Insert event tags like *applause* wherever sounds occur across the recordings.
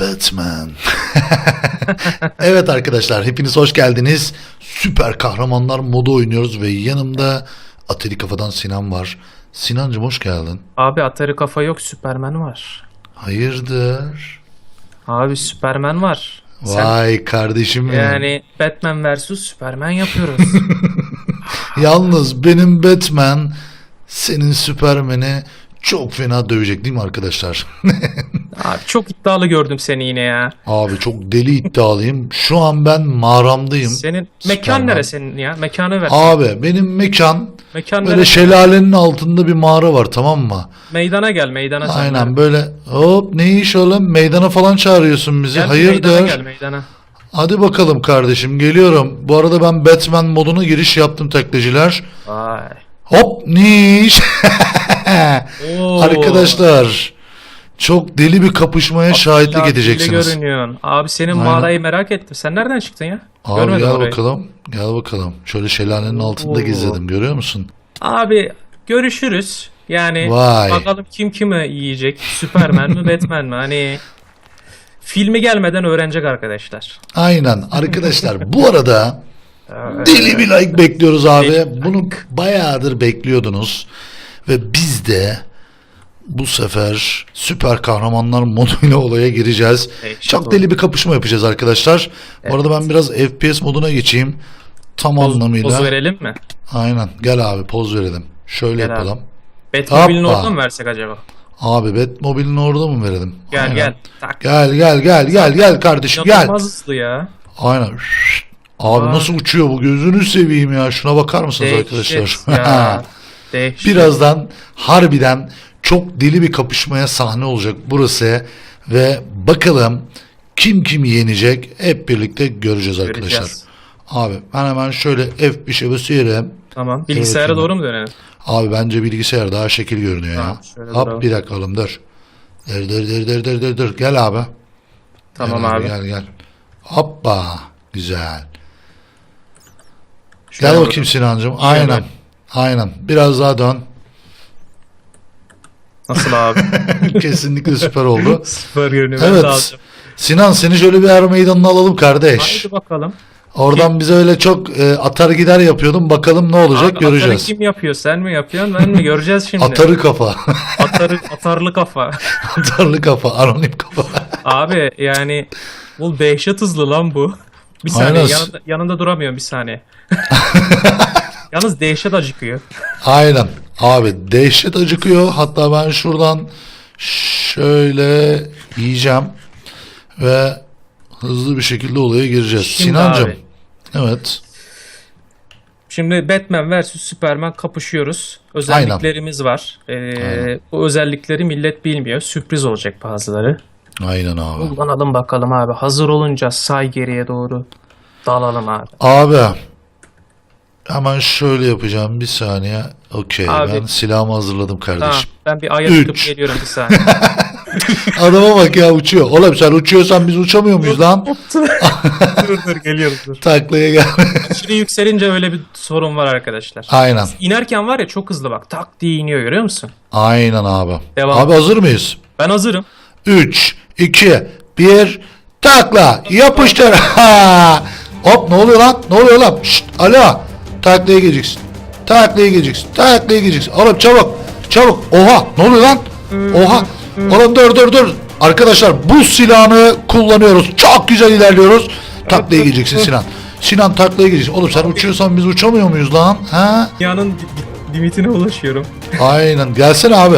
Batman. *laughs* evet arkadaşlar hepiniz hoş geldiniz. Süper kahramanlar modu oynuyoruz ve yanımda Atari Kafadan Sinan var. Sinancım hoş geldin. Abi Atari kafa yok Superman var. Hayırdır? Abi Superman var. Sen- Vay kardeşim benim. yani Batman vs Superman yapıyoruz. *laughs* Yalnız benim Batman senin Superman'i çok fena dövecek değil mi arkadaşlar? *laughs* Abi çok iddialı gördüm seni yine ya. Abi çok deli iddialıyım. Şu an ben mağaramdayım. Senin mekan nere senin ya? Mekanı ver. Abi benim mekan Mekan böyle nere? şelalenin altında bir mağara var tamam mı? Meydana gel meydana sen. Aynen böyle hop ne iş oğlum meydana falan çağırıyorsun bizi. Gel, Hayırdır? Meydana gel meydana. Hadi bakalım kardeşim geliyorum. Bu arada ben Batman moduna giriş yaptım tekleciler. Vay. Hop niş. Arkadaşlar çok deli bir kapışmaya şahitlik Şahitli edeceksiniz. görünüyorsun. Abi senin Aynen. mağarayı merak ettim. Sen nereden çıktın ya? Abi Görmedim gel orayı. bakalım. Gel bakalım. Şöyle şelalenin altında Oo. gizledim görüyor musun? Abi görüşürüz. Yani Vay. bakalım kim kimi yiyecek. Superman mi Batman mi? Hani filmi gelmeden öğrenecek arkadaşlar. Aynen arkadaşlar bu arada deli bir like bekliyoruz abi. Bunu bayağıdır bekliyordunuz. Ve biz de bu sefer süper kahramanlar moduyla *laughs* olaya gireceğiz. Evet, Çok deli bir kapışma yapacağız arkadaşlar. Bu arada ben biraz FPS moduna geçeyim. Tam Poz, anlamıyla. poz verelim mi? Aynen. Gel abi poz verelim. Şöyle Gel yapalım. Batmobile'in orada mı versek acaba? Abi Batmobile'in orada mı verelim? Gel Aynen. gel. Tak. Gel gel gel gel gel kardeşim gel. İnanılmaz hızlı ya. Aynen. Şşt. Abi Aa. nasıl uçuyor bu gözünü seveyim ya. Şuna bakar mısınız Dehşet arkadaşlar? ya. *laughs* Dehşet. Birazdan harbiden çok deli bir kapışmaya sahne olacak burası ve bakalım kim kimi yenecek hep birlikte göreceğiz arkadaşlar. Göreceğiz. Abi ben hemen şöyle F5'e basıyorum. Tamam. Bilgisayara Evet, doğru mu dönelim? Abi bence bilgisayar daha şekil görünüyor Tamam, ya. şöyle Hop duralım. bir dakika oğlum dur. Dur dur dur dur dur dur dur. Gel abi. Tamam Gel abi. Gel gel. Hoppa. Güzel. Şöyle Gel bakayım Sinancığım. Aynen. Şöyle. Aynen. Biraz daha dön. Nasıl abi? *laughs* Kesinlikle süper oldu. *laughs* Süper görünüyor. Evet. Sinan seni şöyle bir er meydanına alalım kardeş. Haydi bakalım. Oradan bize öyle çok e, atar gider yapıyordun. Bakalım ne olacak Abi, göreceğiz. Atarı kim yapıyor? Sen mi yapıyorsun? Ben mi? Göreceğiz şimdi. Atarı kafa. *laughs* Atarı, atarlı kafa. Atarlı kafa. Anonim kafa. Abi yani bu dehşet hızlı lan bu. Bir saniye Aynen. yanında, yanında duramıyorum bir saniye. *laughs* Yalnız dehşet acıkıyor. Aynen. Abi dehşet acıkıyor. Hatta ben şuradan şöyle yiyeceğim ve hızlı bir şekilde olaya gireceğiz. Şimdi Sinancım. abi. Evet. Şimdi Batman vs Superman kapışıyoruz. Özelliklerimiz var. Ee, Aynen. bu özellikleri millet bilmiyor. Sürpriz olacak bazıları. Aynen abi. Kullanalım bakalım abi. Hazır olunca say geriye doğru. Dalalım abi. Abi hemen şöyle yapacağım bir saniye. Okey Abi. ben silahımı hazırladım Tamam. kardeşim. Ben bir aya tıkıp Üç. geliyorum bir saniye. *laughs* Adama bak ya uçuyor. Oğlum sen uçuyorsan biz uçamıyor muyuz lan? *laughs* dur dur geliyorum dur. Taklaya gel. *laughs* Aşırı yükselince öyle bir sorun var arkadaşlar. Aynen. İnerken var ya çok hızlı bak. Tak diye iniyor görüyor musun? Aynen abi. Devam. Abi hazır mıyız? Ben hazırım. 3, 2, 1, takla, yapıştır. Ha! Hop ne oluyor lan? Ne oluyor lan? Şşt, alo. Taklaya geleceksin. Taklaya geleceksin. Taklaya geleceksin. Oğlum çabuk. Çabuk. Oha ne oluyor lan? Oha. Oğlum dur dur dur. Arkadaşlar bu silahını kullanıyoruz. Çok güzel ilerliyoruz. Taklaya geleceksin Sinan. Sinan taklaya geleceksin. Oğlum sen uçuyorsan biz uçamıyor muyuz lan? Ha? Dünyanın di- limitine ulaşıyorum. Aynen. Gelsene abi.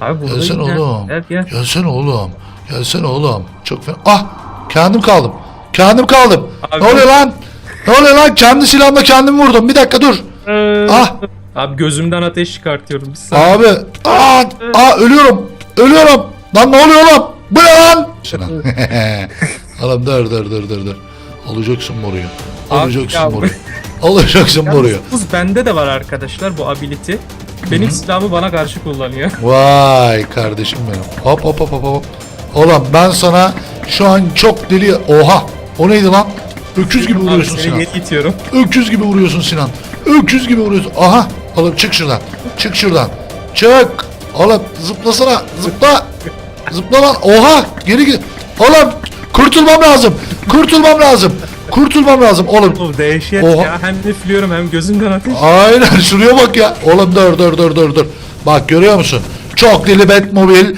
Abi Gelsene oğlum. Gel gel. Gelsene oğlum. Gelsene oğlum. Çok fena. Ah! Kendim kaldım. Kendim kaldım. Abi- Ne oluyor lan? Ne oluyor lan? Kendi silahımla kendim vurdum. Bir dakika dur. Ee, Ah! Abi gözümden ateş çıkartıyorum bir saniye. Abi. Aa! Aa ölüyorum. Ölüyorum. Lan ne oluyor oğlum? Bu ne lan? Şuna. *laughs* oğlum dur dur dur dur dur. Alacaksın moruyu. Abi Alacaksın bu- moruyu. Alacaksın moruyu. Yalnız bende de var arkadaşlar bu ability. Benim silahımı bana karşı kullanıyor. *laughs* Vay kardeşim benim. Hop hop hop hop hop. Oğlum ben sana şu an çok deli... Oha! O neydi lan? Öküz gibi vuruyorsun seni Sinan. geri itiyorum. Öküz gibi vuruyorsun Sinan. Öküz gibi vuruyorsun. Aha! Oğlum çık şuradan. Çık şuradan. Çık! Oğlum zıplasana. Zıpla. Zıpla lan. Oha! Geri git. Oğlum kurtulmam lazım. Kurtulmam lazım. Kurtulmam lazım oğlum. Bu dehşet Oha. ya. Hem üflüyorum hem gözümden ateş. Aynen şuraya bak ya. Oğlum dur dur dur dur dur. Bak görüyor musun? Çok dili Batmobil.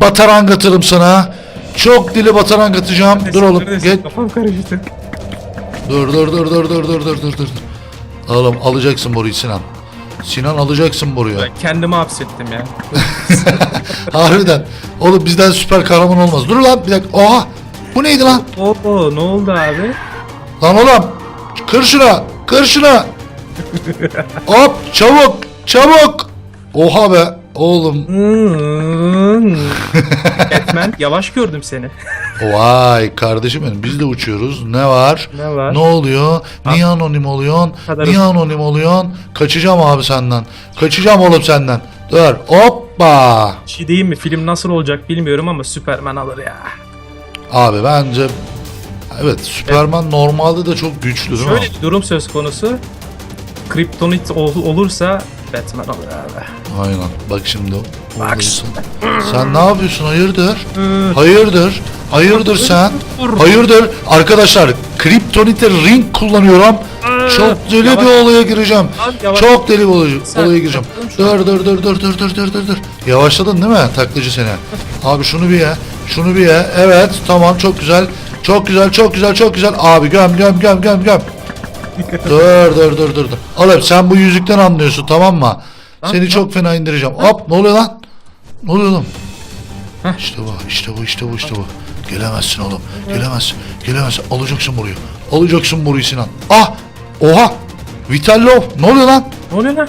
Bataran atırım sana. Çok dili bataran atacağım. Dur oğlum. Git. Kafam karıştı. Dur dur dur dur dur dur dur dur dur. Oğlum alacaksın boruyu Sinan. Sinan alacaksın boruyu. Ben kendimi hapsettim ya. *laughs* Harbiden. Oğlum bizden süper kahraman olmaz. Dur lan bir dakika. Oha. Bu neydi lan? Oo ne oldu abi? Lan oğlum. Kır şuna. Kır şuna. *laughs* Hop çabuk. Çabuk. Oha be. Oğlum. Hmm. *laughs* Batman yavaş gördüm seni. Vay kardeşim benim biz de uçuyoruz. Ne var? Ne var? Ne oluyor? Niye anonim oluyorsun? Kadar- Niye anonim oluyorsun? Kaçacağım abi senden. Kaçacağım oğlum senden. Dur. Hoppa. Bir şey diyeyim mi? Film nasıl olacak bilmiyorum ama Superman alır ya. Abi bence Evet Superman normalde de çok güçlü değil Şöyle mi? bir durum söz konusu. Kryptonit ol- olursa Batman alır abi. Aynen. Bak şimdi. Bak. Sen ne yapıyorsun? Hayırdır? Hayırdır? Hayırdır sen? Hayırdır? Arkadaşlar Kryptonite ring kullanıyorum. Çok deli Yavaş. bir olaya gireceğim. Yavaş. Çok deli bir olaya, Sen- olaya gireceğim. Dur dur dur dur dur dur dur dur dur. Yavaşladın değil mi taklacı seni? Abi şunu bir ye. Şunu bir ye. Evet tamam çok güzel. Çok güzel çok güzel çok güzel. Abi göm göm göm göm göm. Dur dur dur dur dur. Oğlum sen bu yüzükten anlıyorsun tamam mı? Seni çok fena indireceğim. Hop ne oluyor lan? Ne oluyor oğlum? İşte bu, işte bu, işte bu, işte bu. Gelemezsin oğlum. Gelemezsin. Gelemezsin. Alacaksın burayı. Alacaksın burayı Sinan. Ah! Oha! Vitallov. Ne oluyor lan? ne oluyor lan?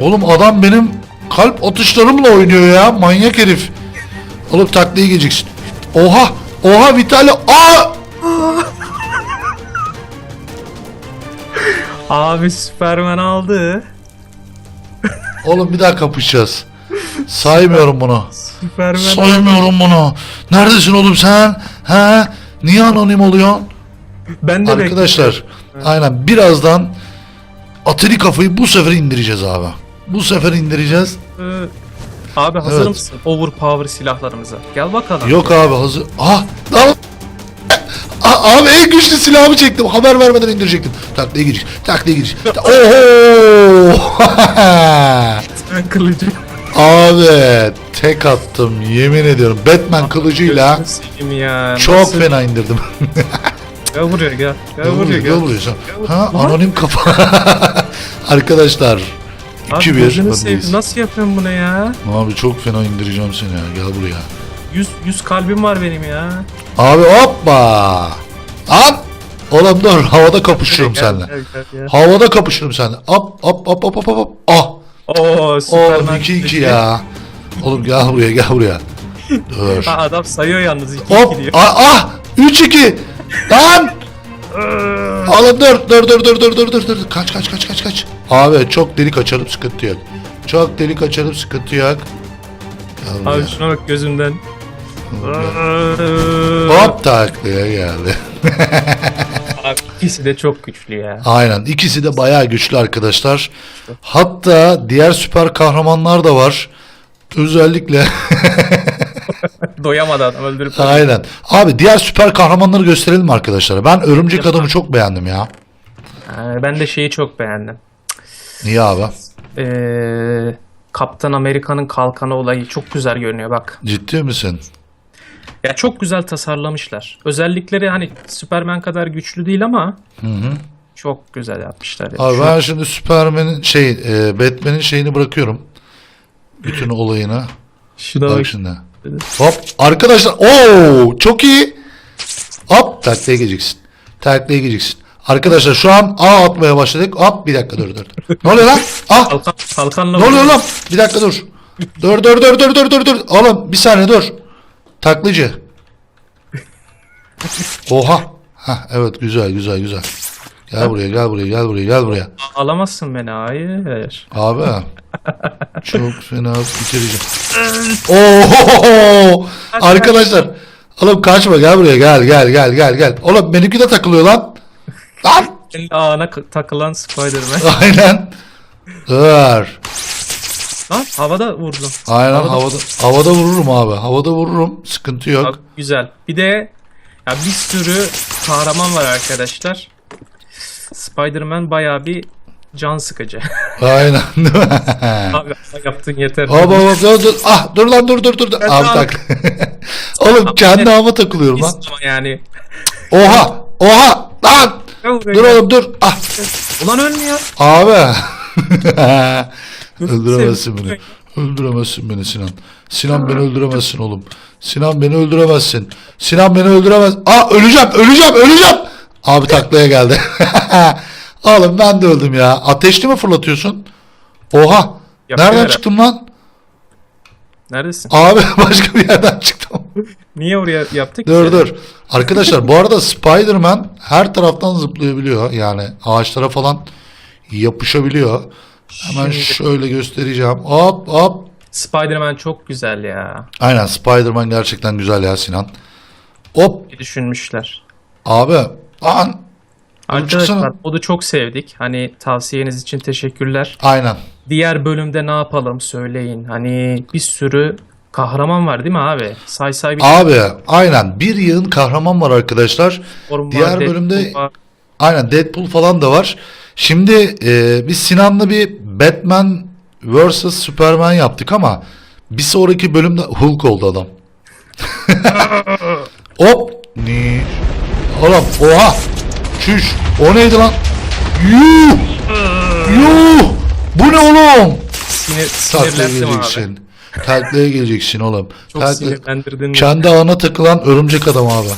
Oğlum adam benim kalp atışlarımla oynuyor ya. Manyak herif. Oğlum taklaya geleceksin. Oha! Oha Vitallov. Aa! Abi Superman aldı. Oğlum bir daha kapışacağız. Saymıyorum bunu. Superman Saymıyorum bunu. Neredesin oğlum sen? He? Niye anonim oluyorsun? Ben de Arkadaşlar aynen birazdan Atari kafayı bu sefer indireceğiz abi. Bu sefer indireceğiz. bekliyorum. Ee, Abi hazır Evet. mısın? Overpower silahlarımıza. Gel bakalım. Yok abi hazır. Ah! Lan! Abi en güçlü silahımı çektim. Haber vermeden indirecektim. Taklaya giriş. Taklaya giriş. Ta- *laughs* Oho! Ben kılıcı. abi tek attım yemin ediyorum. Batman kılıcıyla ya. çok Nasıl- fena indirdim. *laughs* Gel buraya gel. Gel buraya, gel. sen. Ha anonim kafa. *laughs* Arkadaşlar Abi 2-1 gözünü öndeyiz. seveyim. Nasıl yapıyorsun bunu ya? Abi çok fena indireceğim seni ya. Gel buraya. 100 100 kalbim var benim ya. Abi hoppa. Lan. Oğlum dur havada kapışırım Gel, seninle. gel, gel, gel. Havada kapışırım seninle. Hop hop hop hop hop hop. Ah. Oo Superman. Oğlum 2-2 ya. Oğlum gel buraya gel buraya. Dur. Ha, adam sayıyor yalnız 2 Hop. diyor. Ah, ah. 3-2. Lan. Oğlum dur dur dur dur dur dur dur dur. Kaç kaç kaç kaç kaç. Abi çok delik açarım sıkıntı yok. Çok delik açarım sıkıntı yok. Gel buraya. Abi şuna bak gözümden. Hop taklaya geldi. Abi ikisi de çok güçlü ya. Aynen ikisi de bayağı güçlü arkadaşlar. Hatta diğer süper kahramanlar da var. Özellikle *laughs* Doyamadı adam öldürüp. aynen. Abi diğer süper kahramanları gösterelim mi arkadaşlar? Ben Örümcek Adam'ı çok beğendim ya. Ben de şeyi çok beğendim. Niye abi? Ee, Kaptan Amerika'nın kalkanı olayı çok güzel görünüyor bak. Ciddi misin? Ya *laughs* çok güzel tasarlamışlar. Özellikleri hani Superman kadar güçlü değil ama çok güzel yapmışlar. ya. Abi Şu- ben şimdi Superman'in şey e, Batman'in şeyini bırakıyorum. Bütün olayını. Şuna bak. Bak şimdi. Hop arkadaşlar. Oo çok iyi. Hop taklaya geleceksin. Taklaya geleceksin. Arkadaşlar şu an A atmaya başladık. Hop bir dakika dur dur. dur. Ne oluyor lan? Ah Kalkan, kalkanla ne oluyor lan? Bir dakika dur. Dur dur dur dur dur dur dur. Oğlum bir saniye dur. Taklıcı. Oha. Hah evet güzel güzel güzel. Gel buraya gel buraya gel buraya gel buraya. Alamazsın beni hayır. Abi *laughs* çok fena bitireceğim. Oo arkadaşlar. Oğlum kaçma gel buraya gel gel gel gel gel. Oğlum benimki de takılıyor lan. Lan. Ağına takılan Spider-Man. Aynen. Dur. Lan havada vurdum. Aynen Havada- havada havada vururum abi. Havada vururum. Sıkıntı yok. Abi, güzel. Bir de ya bir sürü kahraman var arkadaşlar. Spider-Man bayağı bir can sıkıcı. *laughs* Aynen. Değil mi? Abi yaptın yeter. Hop hop dur dur. Ah dur lan dur dur dur. Ben Abi tak. *laughs* Oğlum kendi hava takılıyorum lan. Yani. Oha. Oha. Lan. Dur oğlum dur. Ah. Ulan ölmüyor. Abi. *laughs* Öldüremezsin beni. Öldüremezsin beni Sinan. Sinan beni öldüremezsin oğlum. Sinan beni öldüremezsin. Sinan beni öldüremez. Aa öleceğim, öleceğim, öleceğim. Abi taklaya geldi. *laughs* oğlum ben de öldüm ya. Ateşli mi fırlatıyorsun? Oha. Yapıyor Nereden herhalde. çıktım lan? Neredesin? Abi *laughs* başka bir yerden çıktım. Niye oraya yaptık? dur ki? dur. Arkadaşlar bu arada Spider-Man her taraftan zıplayabiliyor. Yani ağaçlara falan yapışabiliyor. Hemen Şimdi- şöyle göstereceğim. Hop hop. Spider-Man çok güzel ya. Aynen Spider-Man gerçekten güzel ya Sinan. Hop Bir düşünmüşler. abi. Lan. Arkadaşlar çıksana. modu çok sevdik. Hani tavsiyeniz için teşekkürler. Aynen. Diğer bölümde ne yapalım söyleyin. Hani bir sürü kahraman var değil mi abi? Say say bir Abi aynen bir yığın kahraman var arkadaşlar. Var, diğer Deadpool bölümde- var. Aynen Deadpool falan da var. Şimdi e, biz Sinan'la bir Batman vs Superman yaptık ama bir sonraki bölümde Hulk oldu adam. *laughs* Hop. Ni. Oğlum oha. Çüş. O neydi lan? Yuh. Yuh. Bu ne oğlum? Sinir, sinirlendim abi. Taklaya geleceksin oğlum. Çok Takla- sinirlendirdin. Kendi ağına takılan örümcek adam abi.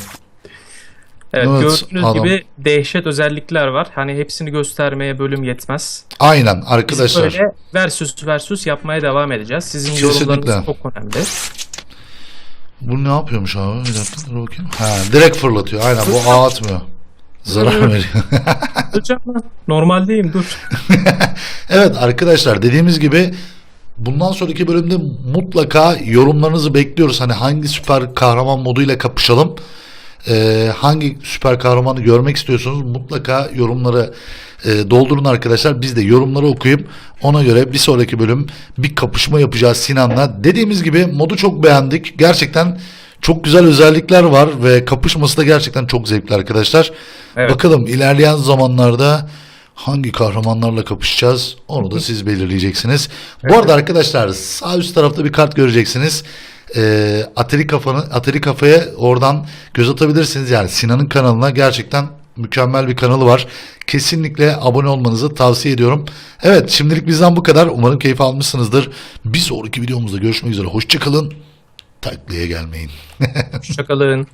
Evet, Evet, gördüğünüz adam. gibi dehşet özellikler var. Hani hepsini göstermeye bölüm yetmez. Aynen Biz arkadaşlar. böyle versus versus yapmaya devam edeceğiz. Sizin Kesinlikle. yorumlarınız çok önemli. Bu ne yapıyormuş abi? Bir dakika dur bakayım. Ha, direkt fırlatıyor. Aynen bu ağ atmıyor. Zarar veriyor. *laughs* Hocam lan normaldeyim dur. *laughs* evet arkadaşlar dediğimiz gibi bundan sonraki bölümde mutlaka yorumlarınızı bekliyoruz. Hani hangi süper kahraman moduyla kapışalım? Ee, hangi süper kahramanı görmek istiyorsunuz? Mutlaka yorumları e, doldurun arkadaşlar. Biz de yorumları okuyup ona göre bir sonraki bölüm bir kapışma yapacağız Sinan'la. Dediğimiz gibi modu çok beğendik. Gerçekten çok güzel özellikler var ve kapışması da gerçekten çok zevkli arkadaşlar. Evet. Bakalım ilerleyen zamanlarda hangi kahramanlarla kapışacağız onu da siz belirleyeceksiniz. Bu arada arkadaşlar sağ üst tarafta bir kart göreceksiniz. Ee, Atari kafanı Atari kafaya oradan göz atabilirsiniz. Yani Sinan'ın kanalına gerçekten mükemmel bir kanalı var. Kesinlikle abone olmanızı tavsiye ediyorum. Evet şimdilik bizden bu kadar. Umarım keyif almışsınızdır. Bir sonraki videomuzda görüşmek üzere. Hoşçakalın. Taklaya gelmeyin. *laughs* Hoşçakalın.